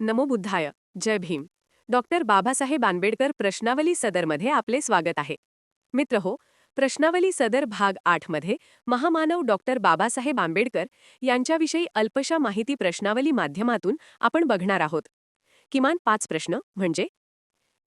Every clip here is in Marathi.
नमो बुद्धाय. जय भीम. डॉक्टर बाबासाहेब आंबेडकर प्रश्नावली सदरमध्ये आपले स्वागत आहे. मित्र हो प्रश्नावली सदर भाग आठमध्ये महामानव डॉक्टर बाबासाहेब आंबेडकर यांच्याविषयी अल्पशा माहिती प्रश्नावली माध्यमातून आपण बघणार आहोत. किमान पाच प्रश्न म्हणजे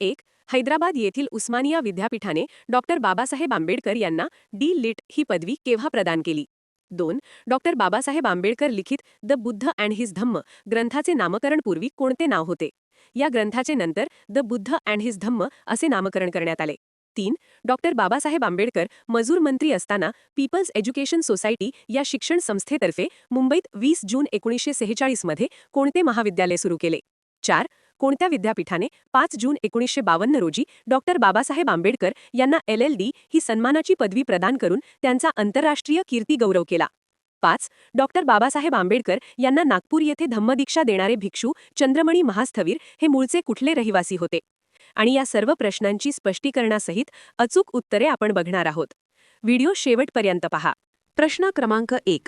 एक हैदराबाद येथील उस्मानिया विद्यापीठाने डॉक्टर बाबासाहेब आंबेडकर यांना डी लिट ही पदवी केव्हा प्रदान केली? दोन डॉक्टर बाबासाहेब आंबेडकर लिखित the Buddha and his Dhamma ग्रंथाचे नामकरण पूर्वी कोणते नाव होते? या ग्रंथाचे नंतर the Buddha and his Dhamma असे नामकरण करण्यात आले. तीन डॉक्टर बाबासाहेब आंबेडकर मजूर मंत्री असताना पीपल्स एज्युकेशन सोसायटी या शिक्षण संस्थेतर्फे मुंबईत वीस जून एकोणीसशे सेहेचाळीसमध्ये कोणते महाविद्यालय सुरू केले? चार कोणत्या विद्यापीठाने पाच जून एकोणीसशे बावन्न रोजी डॉक्टर बाबासाहेब आंबेडकर यांना एल एल डी ही सन्मानाची पदवी प्रदान करून त्यांचा आंतरराष्ट्रीय कीर्ती गौरव केला. पाच डॉक्टर बाबासाहेब आंबेडकर यांना नागपूर येथे धम्मदीक्षा देणारे भिक्षू चंद्रमणी महास्थवीर हे मूळचे कुठले रहिवासी होते? आणि या सर्व प्रश्नांची स्पष्टीकरणासहित अचूक उत्तरे आपण बघणार आहोत. व्हिडिओ शेवटपर्यंत पहा. प्रश्न क्रमांक एक.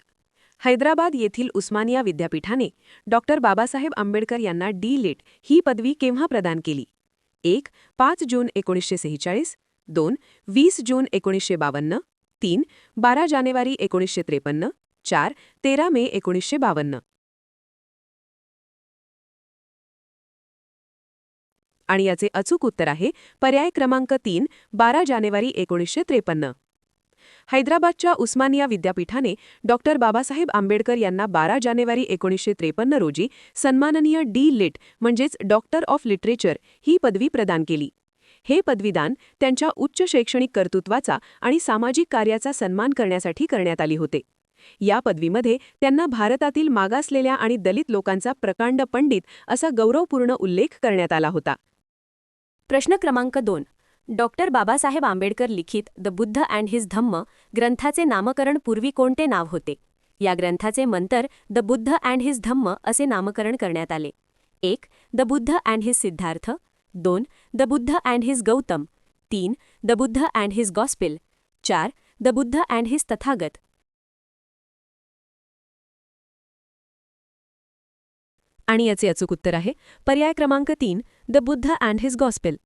हैदराबाद येथील उस्मानिया विद्यापीठाने डॉक्टर बाबासाहेब आंबेडकर यांना डी लिट ही पदवी केव्हा प्रदान केली? एक पाच जून एकोणीसशे सेहेचाळीस. दोन वीस जून एकोणीसशे बावन्न. तीन बारा जानेवारी एकोणीसशे त्रेपन्न. चार तेरा मे एकोणीसशे बावन्न. आणि याचे अचूक उत्तर आहे पर्याय क्रमांक तीन बारा जानेवारी एकोणीसशे त्रेपन्न. हैदराबादच्या उस्मानिया विद्यापीठाने डॉक्टर बाबासाहेब आंबेडकर यांना बारा जानेवारी एकोणीसशे त्रेपन्न रोजी सन्माननीय डी. लिट म्हणजेच डॉक्टर ऑफ लिटरेचर ही पदवी प्रदान केली. हे पदवीदान त्यांच्या उच्च शैक्षणिक कर्तृत्वाचा आणि सामाजिक कार्याचा सन्मान करण्यासाठी करण्यात आली होते. या पदवीमध्ये त्यांना भारतातील मागासलेल्या आणि दलित लोकांचा प्रकांड पंडित असा गौरवपूर्ण उल्लेख करण्यात आला होता. प्रश्न क्रमांक दोन. डॉक्टर बाबासाहेब आंबेडकर लिखित the Buddha and his Dhamma ग्रंथाचे नामकरण पूर्वी कोणते नाव होते? या ग्रंथाचे Mantar the Buddha and his Dhamma असे नामकरण करण्यात आले. एक the Buddha and his Siddhartha. दोन the Buddha and his Gautama. तीन the Buddha and his gospel. चार the Buddha and his Tathagata. आणि याचे अचूक उत्तर आहे. पर्याय क्रमांक तीन the Buddha and his gospel.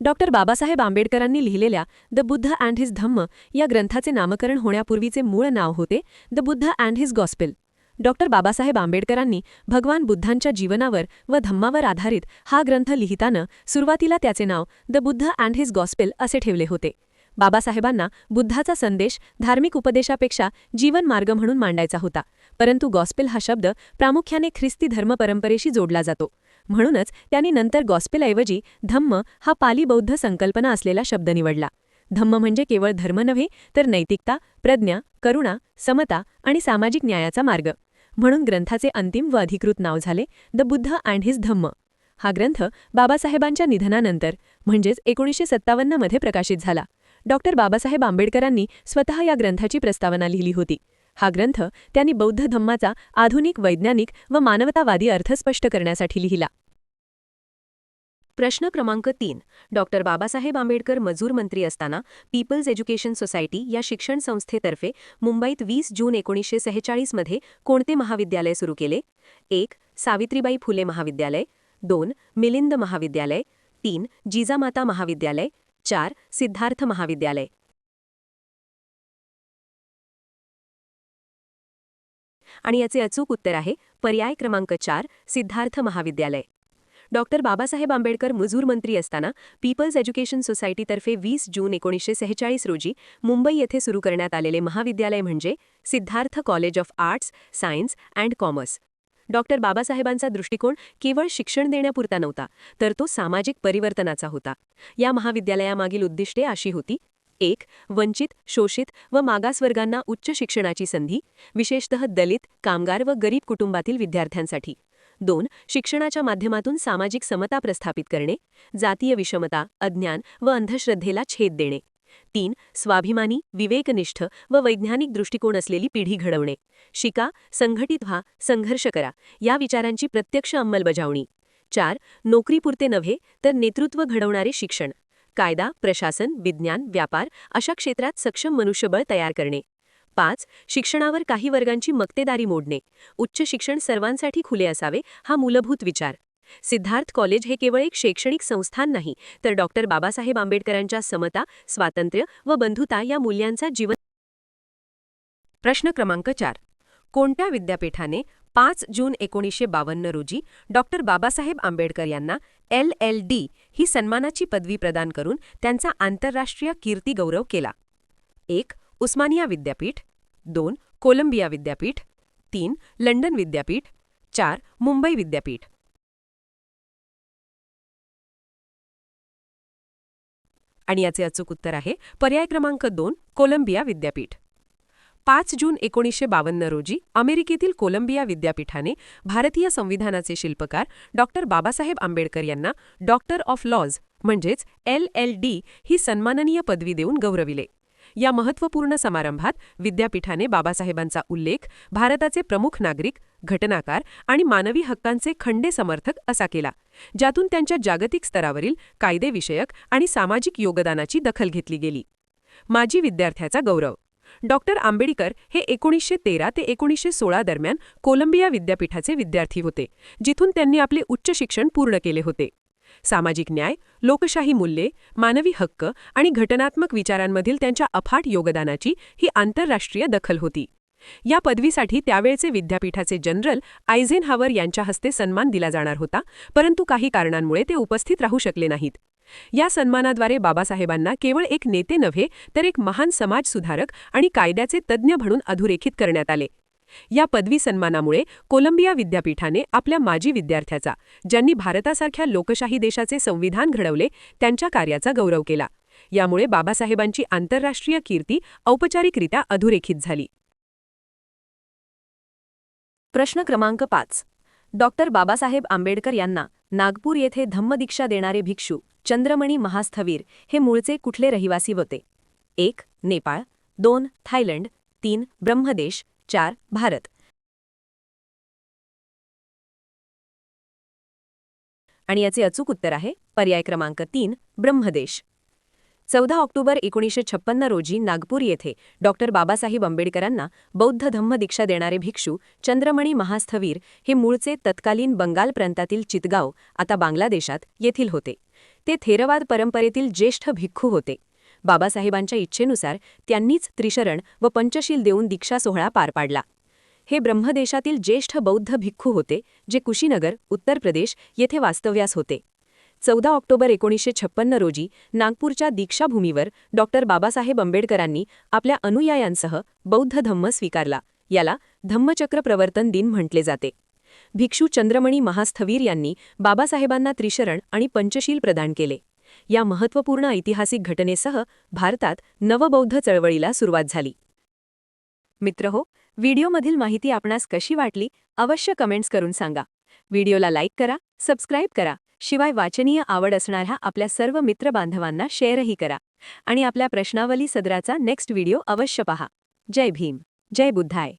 Doctor Babasaheb आंबेडकरांनी लिहिलेल्या the Buddha and his Dhamma या ग्रंथाचे नामकरण होण्यापूर्वीचे मूळ नाव होते the Buddha and his gospel. Doctor Babasaheb आंबेडकरांनी भगवान बुद्धांच्या जीवनावर व धम्मावर आधारित हा ग्रंथ लिहिताना सुरुवातीला त्याचे नाव the Buddha and his gospel असे ठेवले होते. बाबासाहेबांना बुद्धाचा संदेश धार्मिक उपदेशापेक्षा जीवनमार्ग म्हणून मांडायचा होता परंतु गॉस्पेल हा शब्द प्रामुख्याने ख्रिस्ती धर्मपरंपरेशी जोडला जातो. म्हणूनच त्यांनी नंतर गॉस्पेलऐवजी धम्म हा पाली बौद्ध संकल्पना असलेला शब्द निवडला. धम्म म्हणजे केवळ धर्म नव्हे तर नैतिकता प्रज्ञा करुणा समता आणि सामाजिक न्यायाचा मार्ग. म्हणून ग्रंथाचे अंतिम व अधिकृत नाव झाले the Buddha and his Dhamma. हा ग्रंथ बाबासाहेबांच्या निधनानंतर म्हणजेच एकोणीसशे सत्तावन्नमध्ये प्रकाशित झाला. डॉक्टर बाबासाहेब आंबेडकरांनी स्वतः या ग्रंथाची प्रस्तावना लिहिली होती. हा ग्रंथ त्यांनी बौद्ध धम्माचा आधुनिक वैज्ञानिक व मानवतावादी अर्थ स्पष्ट करण्यासाठी लिहिला. प्रश्न क्रमांक तीन. डॉक्टर बाबासाहेब आंबेडकर मजूर मंत्री असताना पीपल्स एज्युकेशन सोसायटी या शिक्षण संस्थेतर्फे मुंबईत वीस जून एकोणीसशे सेहेचाळीसमध्ये कोणते महाविद्यालय सुरू केले? एक सावित्रीबाई फुले महाविद्यालय. दोन मिलिंद महाविद्यालय. तीन जिजामाता महाविद्यालय. चार सिद्धार्थ महाविद्यालय. आणि याचे अचूक उत्तर आहे पर्याय क्रमांक चार सिद्धार्थ महाविद्यालय. डॉक्टर बाबासाहेब आंबेडकर मजूर मंत्री असताना पीपल्स एज्युकेशन सोसायटीतर्फे वीस जून एकोणीसशे सेहेचाळीस रोजी मुंबई येथे सुरू करण्यात आलेले महाविद्यालय म्हणजे Siddharth college of arts science and commerce. Doctor बाबासाहेबांचा दृष्टिकोन केवळ शिक्षण देण्यापुरता नव्हता तर तो सामाजिक परिवर्तनाचा होता. या महाविद्यालयामागील उद्दिष्टे अशी होती एक वंचित शोषित व मागासवर्गांना उच्च शिक्षणाची संधी विशेषतः दलित कामगार व गरीब कुटुंबातील विद्यार्थ्यांसाठी. दोन शिक्षणाच्या माध्यमातून सामाजिक समता प्रस्थापित करणे जातीय विषमता अज्ञान व अंधश्रद्धेला छेद देणे. तीन स्वाभिमानी विवेकनिष्ठ व वैज्ञानिक दृष्टिकोन असलेली पिढी घडवणे. शिका संघटित व्हा संघर्ष करा या विचारांची प्रत्यक्ष अंमलबजावणी. चार नोकरीपुरते नव्हे तर नेतृत्व घडवणारे शिक्षण. कायदा प्रशासन विज्ञान व्यापार अशा क्षेत्रात सक्षम मनुष्यबळ तयार करणे. पाच शिक्षणावर काही वर्गांची मक्तेदारी मोडणे. उच्च शिक्षण सर्वांसाठी खुले असावे हा मूलभूत विचार. सिद्धार्थ कॉलेज हे केवळ एक शैक्षणिक संस्थान नाही तर डॉक्टर बाबासाहेब आंबेडकरांच्या समता स्वातंत्र्य व बंधुता या मूल्यांचा जीवन प्रश्न क्रमांक चार. कोणत्या विद्यापीठाने पाच जून एकोणीसशे बावन्न रोजी डॉक्टर बाबासाहेब आंबेडकर यांना एल एल डी ही सन्मानाची पदवी प्रदान करून त्यांचा आंतरराष्ट्रीय कीर्ती गौरव केला. एक उस्मानिया विद्यापीठ. दोन कोलंबिया विद्यापीठ. तीन लंडन विद्यापीठ. चार मुंबई विद्यापीठ. आणि याचे अचूक उत्तर आहे पर्याय क्रमांक दोन कोलंबिया विद्यापीठ. पाच जून एकोणीसशे बावन्न रोजी अमेरिकेतील कोलंबिया विद्यापीठाने भारतीय संविधानाचे शिल्पकार डॉक्टर बाबासाहेब आंबेडकर यांना डॉक्टर ऑफ लॉज म्हणजेच एल एल डी ही सन्माननीय पदवी देऊन गौरविले. या महत्त्वपूर्ण समारंभात विद्यापीठाने बाबासाहेबांचा उल्लेख भारताचे प्रमुख नागरिक घटनाकार आणि मानवी हक्कांचे खंडे समर्थक असा केला ज्यातून त्यांच्या जागतिक स्तरावरील कायदेविषयक आणि सामाजिक योगदानाची दखल घेतली गेली. माजी विद्यार्थ्याचा गौरव डॉक्टर आंबेडकर हे एकोणीसशे तेरा ते एकोणीसशे सोळा दरम्यान कोलंबिया विद्यापीठाचे विद्यार्थी होते जिथून त्यांनी आपले उच्च शिक्षण पूर्ण केले होते. सामाजिक न्याय लोकशाही मूल्ये मानवी हक्क आणि घटनात्मक विचारांमधील त्यांच्या अफाट योगदानाची ही आंतरराष्ट्रीय दखल होती. या पदवीसाठी त्यावेळचे विद्यापीठाचे जनरल आयझेनहावर यांच्या हस्ते सन्मान दिला जाणार होता परंतु काही कारणांमुळे ते उपस्थित राहू शकले नाहीत. या सन्मानाद्वारे बाबासाहेबांना केवळ एक नेते नव्हे तर एक महान समाजसुधारक आणि कायद्याचे तज्ज्ञ म्हणून अधोरेखित करण्यात आले. या पदवी सन्मानामुळे कोलंबिया विद्यापीठाने आपल्या माजी विद्यार्थ्याचा ज्यांनी भारतासारख्या लोकशाही देशाचे संविधान घडवले त्यांच्या कार्याचा गौरव केला. यामुळे बाबासाहेबांची आंतरराष्ट्रीय कीर्ती औपचारिकरित्या अधोरेखित झाली. प्रश्न क्रमांक पाच. डॉक्टर बाबासाहेब आंबेडकर यांना नागपूर येथे धम्मदीक्षा देणारे भिक्षू चंद्रमणी महास्थवीर हे मूळचे कुठले रहिवासी होते? एक नेपाळ दोन थायलंड तीन ब्रह्मदेश चार भारत. आणि याचे अचूक उत्तर आहे पर्याय क्रमांक तीन ब्रह्मदेश. चौदा ऑक्टोबर एकोणीसशे छप्पन्न रोजी नागपूर येथे डॉक्टर बाबासाहेब आंबेडकरांना बौद्ध धम्म दीक्षा देणारे भिक्षू चंद्रमणी महास्थवीर हे मूळचे तत्कालीन बंगाल प्रांतातील चितगाव आता बांगलादेशात येथील होते. ते थेरवाद परंपरेतील ज्येष्ठ भिक्खू होते. बाबासाहेबांच्या इच्छेनुसार त्यांनीच त्रिशरण व पंचशील देऊन दीक्षा सोहळा पार पाडला. हे ब्रह्मदेशातील ज्येष्ठ बौद्ध भिक्खू होते जे कुशीनगर उत्तर प्रदेश येथे वास्तव्यास होते. चौदा ऑक्टोबर एकोणीसशे छप्पन्न रोजी नागपूरच्या दीक्षाभूमीवर डॉक्टर बाबासाहेब आंबेडकरांनी आपल्या अनुयायांसह बौद्ध धम्म स्वीकारला. याला धम्मचक्र प्रवर्तन दिन म्हटले जाते. भिक्षू चंद्रमणी महास्थवीर यांनी बाबासाहेबांना त्रिशरण आणि पंचशील प्रदान केले. या महत्त्वपूर्ण ऐतिहासिक घटनेसह भारतात नवबौद्ध चळवळीला सुरुवात झाली. मित्र हो व्हिडिओमधील माहिती आपणास कशी वाटली अवश्य कमेंट्स करून सांगा. व्हिडिओला लाईक करा सबस्क्राईब करा. शिवाय वाचनीय आवड असणाऱ्या आपल्या सर्व मित्रबांधवांना शेअरही करा. आणि आपल्या प्रश्नावली सदराचा नेक्स्ट व्हिडिओ अवश्य पहा. जय भीम. जय बुद्धाय.